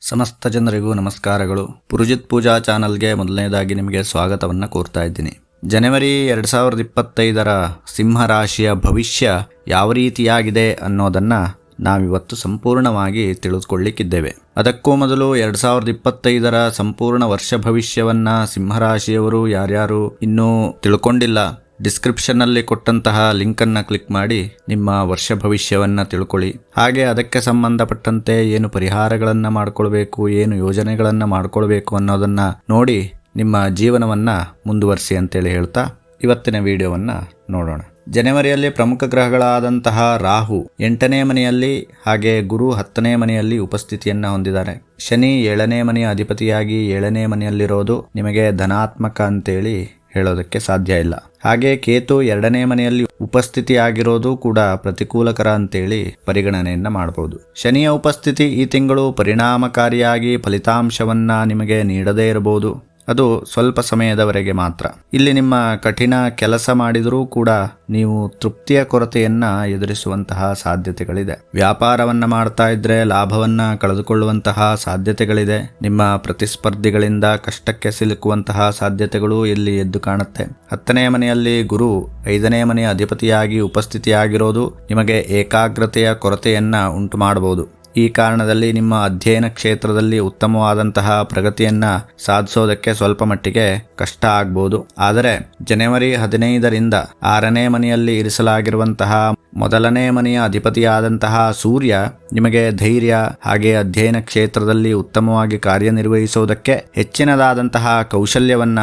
ಸಮಸ್ತ ಜನರಿಗೂ ನಮಸ್ಕಾರಗಳು. ಪುರುಜಿತ್ ಪೂಜಾ ಚಾನಲ್ಗೆ ಮೊದಲನೇದಾಗಿ ನಿಮಗೆ ಸ್ವಾಗತವನ್ನು ಕೋರ್ತಾ ಇದ್ದೀನಿ. ಜನವರಿ ಎರಡು ಸಾವಿರದ ಇಪ್ಪತ್ತೈದರ ಸಿಂಹರಾಶಿಯ ಭವಿಷ್ಯ ಯಾವ ರೀತಿಯಾಗಿದೆ ಅನ್ನೋದನ್ನು ನಾವಿವತ್ತು ಸಂಪೂರ್ಣವಾಗಿ ತಿಳಿದುಕೊಳ್ಳಿಕ್ಕಿದ್ದೇವೆ. ಅದಕ್ಕೂ ಮೊದಲು ಎರಡು ಸಾವಿರದ ಇಪ್ಪತ್ತೈದರ ಸಂಪೂರ್ಣ ವರ್ಷ ಭವಿಷ್ಯವನ್ನ ಸಿಂಹರಾಶಿಯವರು ಯಾರ್ಯಾರು ಇನ್ನೂ ತಿಳ್ಕೊಂಡಿಲ್ಲ. ಡಿಸ್ಕ್ರಿಪ್ಷನ್ನಲ್ಲಿ ಕೊಟ್ಟಂತಹ ಲಿಂಕನ್ನು ಕ್ಲಿಕ್ ಮಾಡಿ ನಿಮ್ಮ ವರ್ಷ ಭವಿಷ್ಯವನ್ನು ತಿಳ್ಕೊಳ್ಳಿ. ಹಾಗೆ ಅದಕ್ಕೆ ಸಂಬಂಧಪಟ್ಟಂತೆ ಏನು ಪರಿಹಾರಗಳನ್ನು ಮಾಡಿಕೊಳ್ಬೇಕು, ಏನು ಯೋಜನೆಗಳನ್ನು ಮಾಡಿಕೊಳ್ಬೇಕು ಅನ್ನೋದನ್ನು ನೋಡಿ ನಿಮ್ಮ ಜೀವನವನ್ನು ಮುಂದುವರಿಸಿ ಅಂತೇಳಿ ಹೇಳ್ತಾ ಇವತ್ತಿನ ವಿಡಿಯೋವನ್ನು ನೋಡೋಣ. ಜನವರಿಯಲ್ಲಿ ಪ್ರಮುಖ ಗ್ರಹಗಳಾದಂತಹ ರಾಹು ಎಂಟನೇ ಮನೆಯಲ್ಲಿ ಹಾಗೆ ಗುರು ಹತ್ತನೇ ಮನೆಯಲ್ಲಿ ಉಪಸ್ಥಿತಿಯನ್ನು ಹೊಂದಿದ್ದಾರೆ. ಶನಿ ಏಳನೇ ಮನೆಯ ಅಧಿಪತಿಯಾಗಿ ಏಳನೇ ಮನೆಯಲ್ಲಿರೋದು ನಿಮಗೆ ಧನಾತ್ಮಕ ಅಂತೇಳಿ ಹೇಳೋದಕ್ಕೆ ಸಾಧ್ಯ ಇಲ್ಲ. ಹಾಗೆ ಕೇತು ಎರಡನೇ ಮನೆಯಲ್ಲಿ ಉಪಸ್ಥಿತಿ ಆಗಿರೋದು ಕೂಡ ಪ್ರತಿಕೂಲಕರ ಅಂತೇಳಿ ಪರಿಗಣನೆಯನ್ನ ಮಾಡಬಹುದು ಶನಿಯ ಉಪಸ್ಥಿತಿ ಈ ತಿಂಗಳು ಪರಿಣಾಮಕಾರಿಯಾಗಿ ಫಲಿತಾಂಶವನ್ನ ನಿಮಗೆ ನೀಡದೇ ಇರಬಹುದು. ಅದು ಸ್ವಲ್ಪ ಸಮಯದವರೆಗೆ ಮಾತ್ರ. ಇಲ್ಲಿ ನಿಮ್ಮ ಕಠಿಣ ಕೆಲಸ ಮಾಡಿದರೂ ಕೂಡ ನೀವು ತೃಪ್ತಿಯ ಕೊರತೆಯನ್ನ ಎದುರಿಸುವಂತಹ ಸಾಧ್ಯತೆಗಳಿದೆ. ವ್ಯಾಪಾರವನ್ನ ಮಾಡ್ತಾ ಇದ್ರೆ ಲಾಭವನ್ನ ಕಳೆದುಕೊಳ್ಳುವಂತಹ ಸಾಧ್ಯತೆಗಳಿದೆ. ನಿಮ್ಮ ಪ್ರತಿಸ್ಪರ್ಧಿಗಳಿಂದ ಕಷ್ಟಕ್ಕೆ ಸಿಲುಕುವಂತಹ ಸಾಧ್ಯತೆಗಳು ಇಲ್ಲಿ ಎದ್ದು ಕಾಣುತ್ತೆ. ಹತ್ತನೇ ಮನೆಯಲ್ಲಿ ಗುರು ಐದನೇ ಮನೆಯ ಅಧಿಪತಿಯಾಗಿ ಉಪಸ್ಥಿತಿಯಾಗಿರೋದು ನಿಮಗೆ ಏಕಾಗ್ರತೆಯ ಕೊರತೆಯನ್ನ ಉಂಟು ಮಾಡಬಹುದು ಈ ಕಾರಣದಲ್ಲಿ ನಿಮ್ಮ ಅಧ್ಯಯನ ಕ್ಷೇತ್ರದಲ್ಲಿ ಉತ್ತಮವಾದಂತಹ ಪ್ರಗತಿಯನ್ನ ಸಾಧಿಸೋದಕ್ಕೆ ಸ್ವಲ್ಪ ಮಟ್ಟಿಗೆ ಕಷ್ಟ ಆಗ್ಬೋದು. ಆದರೆ ಜನವರಿ ಹದಿನೈದರಿಂದ ಆರನೇ ಮನೆಯಲ್ಲಿ ಇರಿಸಲಾಗಿರುವಂತಹ ಮೊದಲನೇ ಮನೆಯ ಅಧಿಪತಿಯಾದಂತಹ ಸೂರ್ಯ ನಿಮಗೆ ಧೈರ್ಯ ಹಾಗೆ ಅಧ್ಯಯನ ಕ್ಷೇತ್ರದಲ್ಲಿ ಉತ್ತಮವಾಗಿ ಕಾರ್ಯನಿರ್ವಹಿಸೋದಕ್ಕೆ ಹೆಚ್ಚಿನದಾದಂತಹ ಕೌಶಲ್ಯವನ್ನ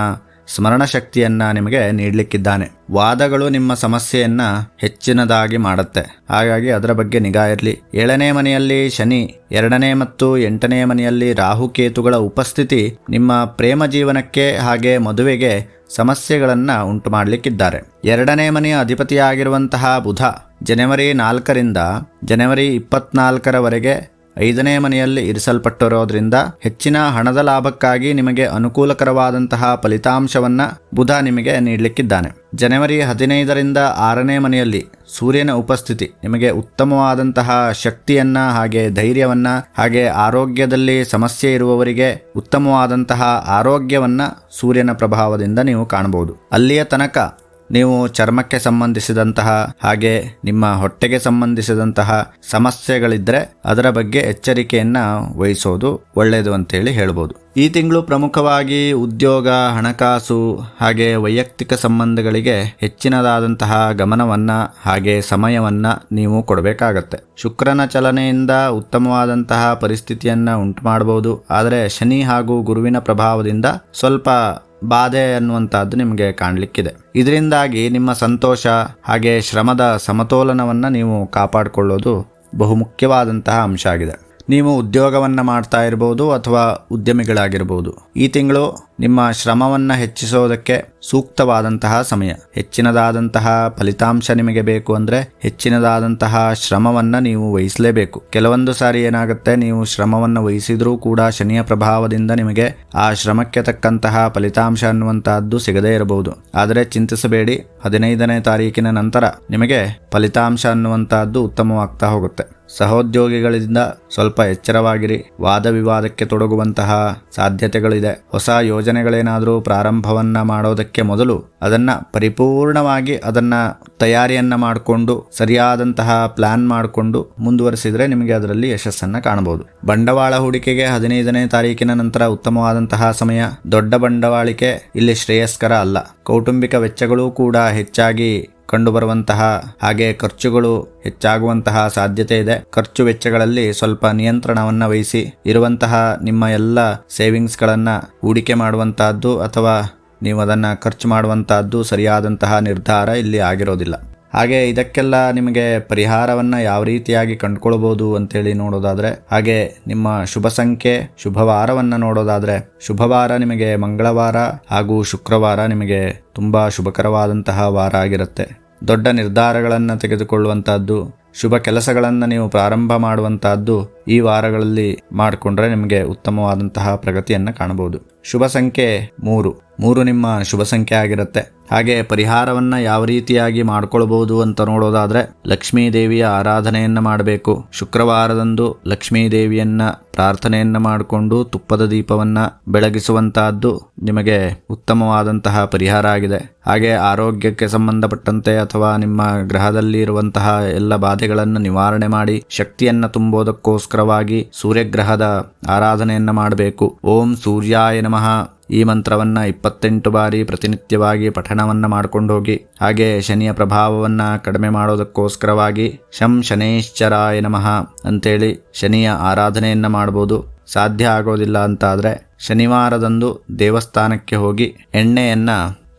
ಸ್ಮರಣ ಶಕ್ತಿಯನ್ನ ನಿಮಗೆ ನೀಡಲಿಕ್ಕಿದ್ದಾನೆ. ವಾದಗಳು ನಿಮ್ಮ ಸಮಸ್ಯೆಯನ್ನ ಹೆಚ್ಚಿನದಾಗಿ ಮಾಡುತ್ತೆ. ಹಾಗಾಗಿ ಅದರ ಬಗ್ಗೆ ನಿಗಾ ಇರಲಿ. ಏಳನೇ ಮನೆಯಲ್ಲಿ ಶನಿ, ಎರಡನೇ ಮತ್ತು ಎಂಟನೇ ಮನೆಯಲ್ಲಿ ರಾಹುಕೇತುಗಳ ಉಪಸ್ಥಿತಿ ನಿಮ್ಮ ಪ್ರೇಮ ಜೀವನಕ್ಕೆ ಹಾಗೆ ಮದುವೆಗೆ ಸಮಸ್ಯೆಗಳನ್ನು ಉಂಟು ಮಾಡಲಿಕ್ಕಿದ್ದಾರೆ. ಎರಡನೇ ಮನೆಯ ಅಧಿಪತಿಯಾಗಿರುವಂತಹ ಬುಧ, ಜನವರಿ ನಾಲ್ಕರಿಂದ ಜನವರಿ ಇಪ್ಪತ್ನಾಲ್ಕರವರೆಗೆ ಐದನೇ ಮನೆಯಲ್ಲಿ ಇರಿಸಲ್ಪಟ್ಟಿರೋದ್ರಿಂದ ಹೆಚ್ಚಿನ ಹಣದ ಲಾಭಕ್ಕಾಗಿ ನಿಮಗೆ ಅನುಕೂಲಕರವಾದಂತಹ ಫಲಿತಾಂಶವನ್ನ ಬುಧ ನಿಮಗೆ ನೀಡಲಿಕ್ಕಿದ್ದಾನೆ. ಜನವರಿ ಹದಿನೈದರಿಂದ ಆರನೇ ಮನೆಯಲ್ಲಿ ಸೂರ್ಯನ ಉಪಸ್ಥಿತಿ ನಿಮಗೆ ಉತ್ತಮವಾದಂತಹ ಶಕ್ತಿಯನ್ನ ಹಾಗೆ ಧೈರ್ಯವನ್ನ ಹಾಗೆ ಆರೋಗ್ಯದಲ್ಲಿ ಸಮಸ್ಯೆ ಇರುವವರಿಗೆ ಉತ್ತಮವಾದಂತಹ ಆರೋಗ್ಯವನ್ನ ಸೂರ್ಯನ ಪ್ರಭಾವದಿಂದ ನೀವು ಕಾಣಬಹುದು. ಅಲ್ಲಿಯ ತನಕ ನೀವು ಚರ್ಮಕ್ಕೆ ಸಂಬಂಧಿಸಿದಂತಹ ಹಾಗೆ ನಿಮ್ಮ ಹೊಟ್ಟೆಗೆ ಸಂಬಂಧಿಸಿದಂತಹ ಸಮಸ್ಯೆಗಳಿದ್ರೆ ಅದರ ಬಗ್ಗೆ ಎಚ್ಚರಿಕೆಯನ್ನ ವಹಿಸೋದು ಒಳ್ಳೆಯದು ಅಂತೇಳಿ ಹೇಳ್ಬೋದು. ಈ ತಿಂಗಳು ಪ್ರಮುಖವಾಗಿ ಉದ್ಯೋಗ, ಹಣಕಾಸು ಹಾಗೆ ವೈಯಕ್ತಿಕ ಸಂಬಂಧಗಳಿಗೆ ಹೆಚ್ಚಿನದಾದಂತಹ ಗಮನವನ್ನ ಹಾಗೆ ಸಮಯವನ್ನ ನೀವು ಕೊಡಬೇಕಾಗತ್ತೆ. ಶುಕ್ರನ ಚಲನೆಯಿಂದ ಉತ್ತಮವಾದಂತಹ ಪರಿಸ್ಥಿತಿಯನ್ನ ಉಂಟು ಮಾಡಬಹುದು ಆದರೆ ಶನಿ ಹಾಗೂ ಗುರುವಿನ ಪ್ರಭಾವದಿಂದ ಸ್ವಲ್ಪ ಬಾಧೆ ಅನ್ನುವಂಥದ್ದು ನಿಮಗೆ ಕಾಣಲಿಕ್ಕಿದೆ. ಇದರಿಂದಾಗಿ ನಿಮ್ಮ ಸಂತೋಷ ಹಾಗೆ ಶ್ರಮದ ಸಮತೋಲನವನ್ನು ನೀವು ಕಾಪಾಡಿಕೊಳ್ಳೋದು ಬಹುಮುಖ್ಯವಾದಂತಹ ಅಂಶ ಆಗಿದೆ. ನೀವು ಉದ್ಯೋಗವನ್ನು ಮಾಡ್ತಾ ಇರಬಹುದು ಅಥವಾ ಉದ್ಯಮಿಗಳಾಗಿರ್ಬೋದು. ಈ ತಿಂಗಳು ನಿಮ್ಮ ಶ್ರಮವನ್ನು ಹೆಚ್ಚಿಸೋದಕ್ಕೆ ಸೂಕ್ತವಾದಂತಹ ಸಮಯ. ಹೆಚ್ಚಿನದಾದಂತಹ ಫಲಿತಾಂಶ ನಿಮಗೆ ಬೇಕು ಅಂದರೆ ಹೆಚ್ಚಿನದಾದಂತಹ ಶ್ರಮವನ್ನು ನೀವು ವಹಿಸಲೇಬೇಕು. ಕೆಲವೊಂದು ಸಾರಿ ಏನಾಗುತ್ತೆ, ನೀವು ಶ್ರಮವನ್ನು ವಹಿಸಿದರೂ ಕೂಡ ಶನಿಯ ಪ್ರಭಾವದಿಂದ ನಿಮಗೆ ಆ ಶ್ರಮಕ್ಕೆ ತಕ್ಕಂತಹ ಫಲಿತಾಂಶ ಅನ್ನುವಂತಹದ್ದು ಸಿಗದೇ ಇರಬಹುದು. ಆದರೆ ಚಿಂತಿಸಬೇಡಿ, ಹದಿನೈದನೇ ತಾರೀಕಿನ ನಂತರ ನಿಮಗೆ ಫಲಿತಾಂಶ ಅನ್ನುವಂತಹದ್ದು ಉತ್ತಮವಾಗ್ತಾ ಹೋಗುತ್ತೆ. ಸಹೋದ್ಯೋಗಿಗಳಿಂದ ಸ್ವಲ್ಪ ಎಚ್ಚರವಾಗಿರಿ. ವಾದ ವಿವಾದಕ್ಕೆ ತೊಡಗುವಂತಹ ಸಾಧ್ಯತೆಗಳಿದೆ. ಹೊಸ ಯೋಜನೆಗಳೇನಾದರೂ ಪ್ರಾರಂಭವನ್ನ ಮಾಡೋದಕ್ಕೆ ಮೊದಲು ಅದನ್ನ ಪರಿಪೂರ್ಣವಾಗಿ ಅದನ್ನ ತಯಾರಿಯನ್ನ ಮಾಡಿಕೊಂಡು, ಸರಿಯಾದಂತಹ ಪ್ಲಾನ್ ಮಾಡಿಕೊಂಡು ಮುಂದುವರಿಸಿದರೆ ನಿಮಗೆ ಅದರಲ್ಲಿ ಯಶಸ್ಸನ್ನ ಕಾಣಬಹುದು ಬಂಡವಾಳ ಹೂಡಿಕೆಗೆ ಹದಿನೈದನೇ ತಾರೀಕಿನ ನಂತರ ಉತ್ತಮವಾದಂತಹ ಸಮಯ. ದೊಡ್ಡ ಬಂಡವಾಳಿಕೆ ಇಲ್ಲಿ ಶ್ರೇಯಸ್ಕರ ಅಲ್ಲ. ಕೌಟುಂಬಿಕ ವೆಚ್ಚಗಳು ಕೂಡ ಹೆಚ್ಚಾಗಿ ಕಂಡುಬರುವಂತಹ ಹಾಗೆ ಖರ್ಚುಗಳು ಹೆಚ್ಚಾಗುವಂತಹ ಸಾಧ್ಯತೆ ಇದೆ. ಖರ್ಚು ವೆಚ್ಚಗಳಲ್ಲಿ ಸ್ವಲ್ಪ ನಿಯಂತ್ರಣವನ್ನು ವಹಿಸಿ ಇರುವಂತಹ ನಿಮ್ಮ ಎಲ್ಲ ಸೇವಿಂಗ್ಸ್ಗಳನ್ನು ಹೂಡಿಕೆ ಮಾಡುವಂತಹದ್ದು ಅಥವಾ ನೀವು ಅದನ್ನು ಖರ್ಚು ಮಾಡುವಂತಹದ್ದು ಸರಿಯಾದಂತಹ ನಿರ್ಧಾರ ಇಲ್ಲಿ ಆಗಿರೋದಿಲ್ಲ. ಹಾಗೆ ಇದಕ್ಕೆಲ್ಲ ನಿಮಗೆ ಪರಿಹಾರವನ್ನ ಯಾವ ರೀತಿಯಾಗಿ ಕಂಡುಕೊಳ್ಬಹುದು ಅಂತೇಳಿ ನೋಡೋದಾದ್ರೆ, ಹಾಗೆ ನಿಮ್ಮ ಶುಭ ಸಂಖ್ಯೆ, ಶುಭವಾರವನ್ನ ನೋಡೋದಾದ್ರೆ, ಶುಭವಾರ ನಿಮಗೆ ಮಂಗಳವಾರ ಹಾಗೂ ಶುಕ್ರವಾರ ನಿಮಗೆ ತುಂಬಾ ಶುಭಕರವಾದಂತಹ ವಾರ ಆಗಿರುತ್ತೆ. ದೊಡ್ಡ ನಿರ್ಧಾರಗಳನ್ನು ತೆಗೆದುಕೊಳ್ಳುವಂತಹದ್ದು, ಶುಭ ಕೆಲಸಗಳನ್ನು ನೀವು ಪ್ರಾರಂಭ ಮಾಡುವಂತಹದ್ದು ಈ ವಾರಗಳಲ್ಲಿ ಮಾಡಿಕೊಂಡ್ರೆ ನಿಮಗೆ ಉತ್ತಮವಾದಂತಹ ಪ್ರಗತಿಯನ್ನು ಕಾಣಬಹುದು. ಶುಭ ಸಂಖ್ಯೆ ಮೂರು. ಮೂರು ನಿಮ್ಮ ಶುಭ ಸಂಖ್ಯೆ ಆಗಿರುತ್ತೆ. ಹಾಗೆ ಪರಿಹಾರವನ್ನ ಯಾವ ರೀತಿಯಾಗಿ ಮಾಡ್ಕೊಳ್ಬಹುದು ಅಂತ ನೋಡೋದಾದ್ರೆ ಲಕ್ಷ್ಮೀ ದೇವಿಯ ಆರಾಧನೆಯನ್ನ ಮಾಡಬೇಕು. ಶುಕ್ರವಾರದಂದು ಲಕ್ಷ್ಮೀ ದೇವಿಯನ್ನ ಪ್ರಾರ್ಥನೆಯನ್ನ ಮಾಡಿಕೊಂಡು ತುಪ್ಪದ ದೀಪವನ್ನ ಬೆಳಗಿಸುವಂತಹದ್ದು ನಿಮಗೆ ಉತ್ತಮವಾದಂತಹ ಪರಿಹಾರ ಆಗಿದೆ. ಹಾಗೆ ಆರೋಗ್ಯಕ್ಕೆ ಸಂಬಂಧಪಟ್ಟಂತೆ ಅಥವಾ ನಿಮ್ಮ ಗ್ರಹದಲ್ಲಿ ಇರುವಂತಹ ಎಲ್ಲ ಬಾಧೆಗಳನ್ನು ನಿವಾರಣೆ ಮಾಡಿ ಶಕ್ತಿಯನ್ನ ತುಂಬೋದಕ್ಕೋಸ್ಕರವಾಗಿ ಸೂರ್ಯಗ್ರಹದ ಆರಾಧನೆಯನ್ನು ಮಾಡಬೇಕು. ಓಂ ಸೂರ್ಯಾಯ ನಮಃ. ಈ ಮಂತ್ರವನ್ನ ಇಪ್ಪತ್ತೆಂಟು ಬಾರಿ ಪ್ರತಿನಿತ್ಯವಾಗಿ ಪಠಣವನ್ನ ಮಾಡ್ಕೊಂಡು ಹೋಗಿ ಹಾಗೆ ಶನಿಯ ಪ್ರಭಾವವನ್ನ ಕಡಿಮೆ ಮಾಡೋದಕ್ಕೋಸ್ಕರವಾಗಿ ಶಂ ಶನೇಶ್ಚರಾಯ ನಮಃ ಅಂತೇಳಿ ಶನಿಯ ಆರಾಧನೆಯನ್ನ ಮಾಡ್ಬೋದು. ಸಾಧ್ಯ ಆಗೋದಿಲ್ಲ ಅಂತಾದರೆ ಶನಿವಾರದಂದು ದೇವಸ್ಥಾನಕ್ಕೆ ಹೋಗಿ ಎಣ್ಣೆಯನ್ನ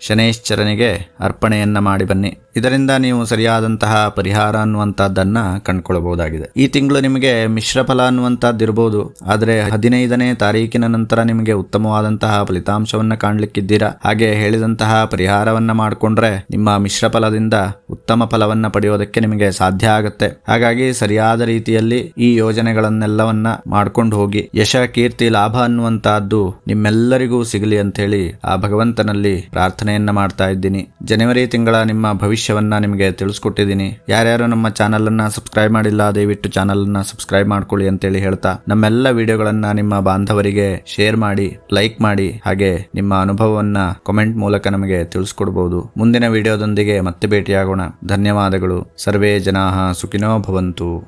ಶನೇಶ್ಚರನಿಗೆ ಅರ್ಪಣೆಯನ್ನ ಮಾಡಿ ಬನ್ನಿ. ಇದರಿಂದ ನೀವು ಸರಿಯಾದಂತಹ ಪರಿಹಾರ ಅನ್ನುವಂಥದ್ದನ್ನು ಕಂಡುಕೊಳ್ಳಬಹುದಾಗಿದೆ. ಈ ತಿಂಗಳು ನಿಮಗೆ ಮಿಶ್ರ ಫಲ ಅನ್ನುವಂಥದ್ದು ಇರಬಹುದು ಆದರೆ ಹದಿನೈದನೇ ತಾರೀಕಿನ ನಂತರ ನಿಮಗೆ ಉತ್ತಮವಾದಂತಹ ಫಲಿತಾಂಶವನ್ನ ಕಾಣಲಿಕ್ಕಿದ್ದೀರಾ? ಹಾಗೆ ಹೇಳಿದಂತಹ ಪರಿಹಾರವನ್ನ ಮಾಡಿಕೊಂಡ್ರೆ ನಿಮ್ಮ ಮಿಶ್ರ ಫಲದಿಂದ ಉತ್ತಮ ಫಲವನ್ನ ಪಡೆಯೋದಕ್ಕೆ ನಿಮಗೆ ಸಾಧ್ಯ ಆಗುತ್ತೆ. ಹಾಗಾಗಿ ಸರಿಯಾದ ರೀತಿಯಲ್ಲಿ ಈ ಯೋಜನೆಗಳನ್ನೆಲ್ಲವನ್ನ ಮಾಡ್ಕೊಂಡು ಹೋಗಿ, ಯಶ, ಕೀರ್ತಿ, ಲಾಭ ಅನ್ನುವಂತಹದ್ದು ನಿಮ್ಮೆಲ್ಲರಿಗೂ ಸಿಗಲಿ ಅಂತ ಹೇಳಿ ಆ ಭಗವಂತನಲ್ಲಿ ಪ್ರಾರ್ಥನೆಯನ್ನ ಮಾಡ್ತಾ ಇದ್ದೀನಿ. ಜನವರಿ ತಿಂಗಳ ನಿಮ್ಮ ಭವಿಷ್ಯವನ್ನ ನಿಮಗೆ ತಿಳಿಸ್ಕೊಟ್ಟಿದ್ದೀನಿ. ಯಾರ್ಯಾರು ನಮ್ಮ ಚಾನಲನ್ನು ಸಬ್ಸ್ಕ್ರೈಬ್ ಮಾಡಿಲ್ಲ, ದಯವಿಟ್ಟು ಚಾನಲನ್ನು ಸಬ್ಸ್ಕ್ರೈಬ್ ಮಾಡ್ಕೊಳ್ಳಿ ಅಂತೇಳಿ ಹೇಳ್ತಾ ನಮ್ಮೆಲ್ಲ ವಿಡಿಯೋಗಳನ್ನು ನಿಮ್ಮ ಬಾಂಧವರಿಗೆ ಶೇರ್ ಮಾಡಿ ಲೈಕ್ ಮಾಡಿ, ಹಾಗೆ ನಿಮ್ಮ ಅನುಭವವನ್ನ ಕಮೆಂಟ್ ಮೂಲಕ ನಮಗೆ ತಿಳಿಸ್ಕೊಡ್ಬಹುದು ಮುಂದಿನ ವಿಡಿಯೋದೊಂದಿಗೆ ಮತ್ತೆ ಭೇಟಿಯಾಗೋಣ. ಧನ್ಯವಾದಗಳು. ಸರ್ವೇ ಜನಾ ಸುಖಿನೋ ಭವಂತು.